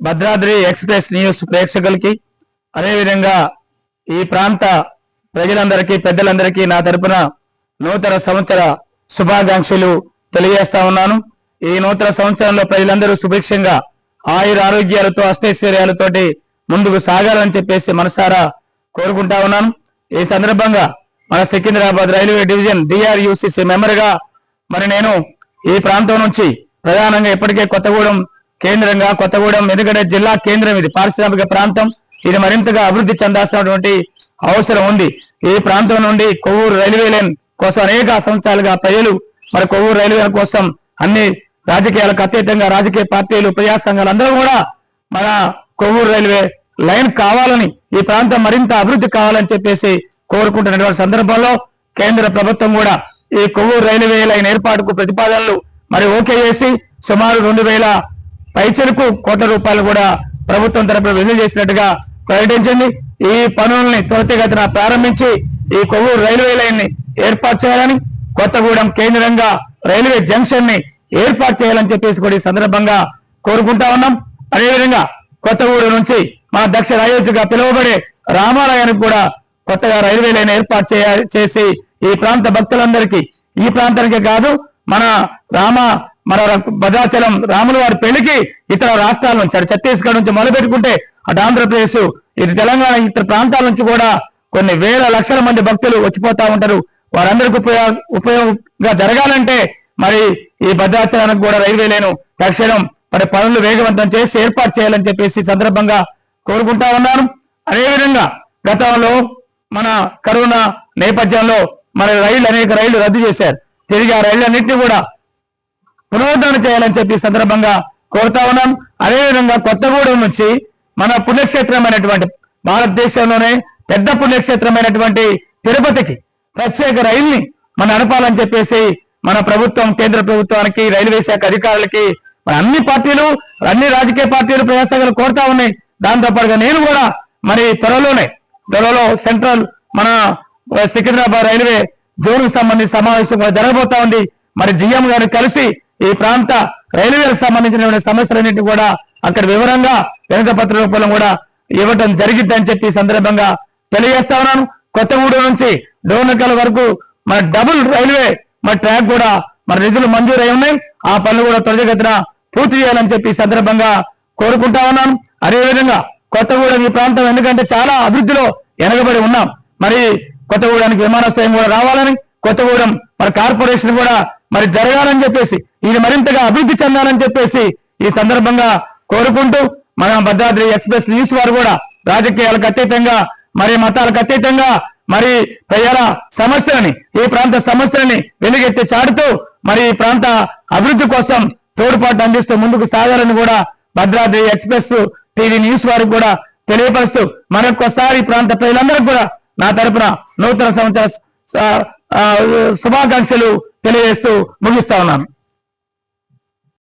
Bhadradri express news ప్రేక్షకులకి అదేవిధంగా ఈ ప్రాంత ప్రజలందరికీ పెద్దలందరికీ నా తరపున నూతన సంవత్సర శుభాకాంక్షలు తెలియజేస్తా ఉన్నాను. ఈ నూతన సంవత్సరంలో ప్రజలందరూ సుభిక్షంగా ఆయుర ఆరోగ్యాలతో అష్టైశ్వర్యాలతోటి ముందుకు సాగాలని చెప్పేసి మనసారా కోరుకుంటా ఉన్నాను. ఈ సందర్భంగా మన సికింద్రాబాద్ రైల్వే డివిజన్ డిఆర్యుసిసి మెంబర్గా మరి నేను ఈ ప్రాంతం నుంచి ప్రధానంగా ఇప్పటికే కొత్తగూడెం కేంద్రంగా కొత్తగూడెం ఎందుకంటే జిల్లా కేంద్రం ఇది. పారిశ్రామిక ప్రాంతం. ఇది మరింతగా అభివృద్ధి చెందాల్సినటువంటి అవసరం ఉంది. ఈ ప్రాంతం నుండి కొవ్వూరు రైల్వే లైన్ కోసం అనేక సంవత్సరాలుగా ప్రజలు మరి కొవ్వూరు రైల్వే లైన్ కోసం అన్ని రాజకీయాలకు అతీతంగా రాజకీయ పార్టీలు ప్రజా సంఘాలు అందరూ కూడా మన కొవ్వూరు రైల్వే లైన్ కావాలని ఈ ప్రాంతం మరింత అభివృద్ధి కావాలని చెప్పేసి కోరుకుంటున్నటువంటి సందర్భంలో కేంద్ర ప్రభుత్వం కూడా ఈ కొవ్వూరు రైల్వే లైన్ ఏర్పాటుకు ప్రతిపాదనలు మరి ఓకే చేసి సుమారు రెండు వేల పైచలకు కోట్ల రూపాయలు కూడా ప్రభుత్వం తరపున విడుదల చేసినట్టుగా ప్రకటించింది ఈ పనుల్ని త్వరితగతిన ప్రారంభించి ఈ కొవ్వూరు రైల్వే లైన్ని ఏర్పాటు చేయాలని కొత్తగూడెం కేంద్రంగా రైల్వే జంక్షన్ని ఏర్పాటు చేయాలని చెప్పేసి కూడా ఈ సందర్భంగా కోరుకుంటా ఉన్నాం. అదేవిధంగా కొత్తగూడెం నుంచి మన దక్షిణ అయోధ్యగా పిలువబడే రామాలయానికి కూడా కొత్తగా రైల్వే లైన్ ఏర్పాటు చేయాలి చేసి ఈ ప్రాంత భక్తులందరికీ ఈ ప్రాంతానికే కాదు మన రామ మన భద్రాచలం రాముల వారి పెళ్ళికి ఇతర రాష్ట్రాల నుంచి అటు ఛత్తీస్గఢ్ నుంచి మొదలుపెట్టుకుంటే అటు ఆంధ్రప్రదేశ్ ఇటు తెలంగాణ ఇతర ప్రాంతాల నుంచి కూడా కొన్ని వేల లక్షల మంది భక్తులు వచ్చిపోతా ఉంటారు. వారందరికి ఉపయోగ ఉపయోగంగా జరగాలంటే మరి ఈ భద్రాచలానికి కూడా రైల్వే లేను. తక్షణం మరి పనులు వేగవంతం చేసి ఏర్పాటు చేయాలని చెప్పేసి సందర్భంగా కోరుకుంటా ఉన్నాను. అదేవిధంగా గతంలో మన కరోనా నేపథ్యంలో మన రైళ్ళు అనేక రైళ్ళు రద్దు చేశారు. తిరిగి ఆ రైళ్ళన్నింటినీ కూడా పునరుద్ధరణ చేయాలని చెప్పి సందర్భంగా కోరుతా ఉన్నాం. అదేవిధంగా కొత్తగూడెం నుంచి మన పుణ్యక్షేత్రమైనటువంటి భారతదేశంలోనే పెద్ద పుణ్యక్షేత్రమైనటువంటి తిరుపతికి ప్రత్యేక రైల్ని మన నడపాలని చెప్పేసి మన ప్రభుత్వం కేంద్ర ప్రభుత్వానికి రైల్వే శాఖ అధికారులకి మన అన్ని పార్టీలు అన్ని రాజకీయ పార్టీలు ప్రజాసంఘాలు కోరుతా ఉన్నాయి. దాంతో పాటుగా నేను కూడా మరి త్వరలోనే త్వరలో సెంట్రల్ మన సికింద్రాబాద్ రైల్వే జోన్కు సంబంధించి సమావేశం కూడా జరగబోతా ఉంది. మరి జిఎం గారిని కలిసి ఈ ప్రాంత రైల్వేలకు సంబంధించిన సమస్యలన్నింటినీ కూడా అక్కడ వివరంగా వెనుక పత్ర రూపంలో కూడా ఇవ్వటం జరిగిద్దని చెప్పి సందర్భంగా తెలియజేస్తా ఉన్నాను. కొత్తగూడెం నుంచి డోర్నకల్ వరకు మన డబుల్ రైల్వే మన ట్రాక్ కూడా మన నిధులు మంజూరై ఉన్నాయి. ఆ పనులు కూడా త్వరితగతిన పూర్తి చేయాలని చెప్పి సందర్భంగా కోరుకుంటా ఉన్నాను. అదేవిధంగా కొత్తగూడెం ఈ ప్రాంతం ఎందుకంటే చాలా అభివృద్ధిలో వెనకబడి ఉన్నాం. మరి కొత్తగూడెనికి విమానాశ్రయం కూడా రావాలని కొత్తగూడెం మన కార్పొరేషన్ కూడా మరి జరగాలని చెప్పేసి ఇది మరింతగా అభివృద్ధి చెందాలని చెప్పేసి ఈ సందర్భంగా కోరుకుంటూ మన భద్రాద్రి ఎక్స్ప్రెస్ న్యూస్ వారు కూడా రాజకీయాలకు అతీతంగా మరి మతాలకు అతీతంగా మరి ప్రజల సమస్యలని ఈ ప్రాంత సమస్యలని వెలుగెత్తి చాటుతూ మరి ఈ ప్రాంత అభివృద్ధి కోసం తోడ్పాటు అందిస్తూ ముందుకు సాగాలని కూడా భద్రాద్రి ఎక్స్ప్రెస్ టీవీ న్యూస్ వారికి కూడా తెలియపరుస్తూ మరొకసారి ప్రాంత ప్రజలందరికీ కూడా నా తరపున నూతన సంవత్సర శుభాకాంక్షలు తెలియజేస్తూ ముగిస్తా ఉన్నాను.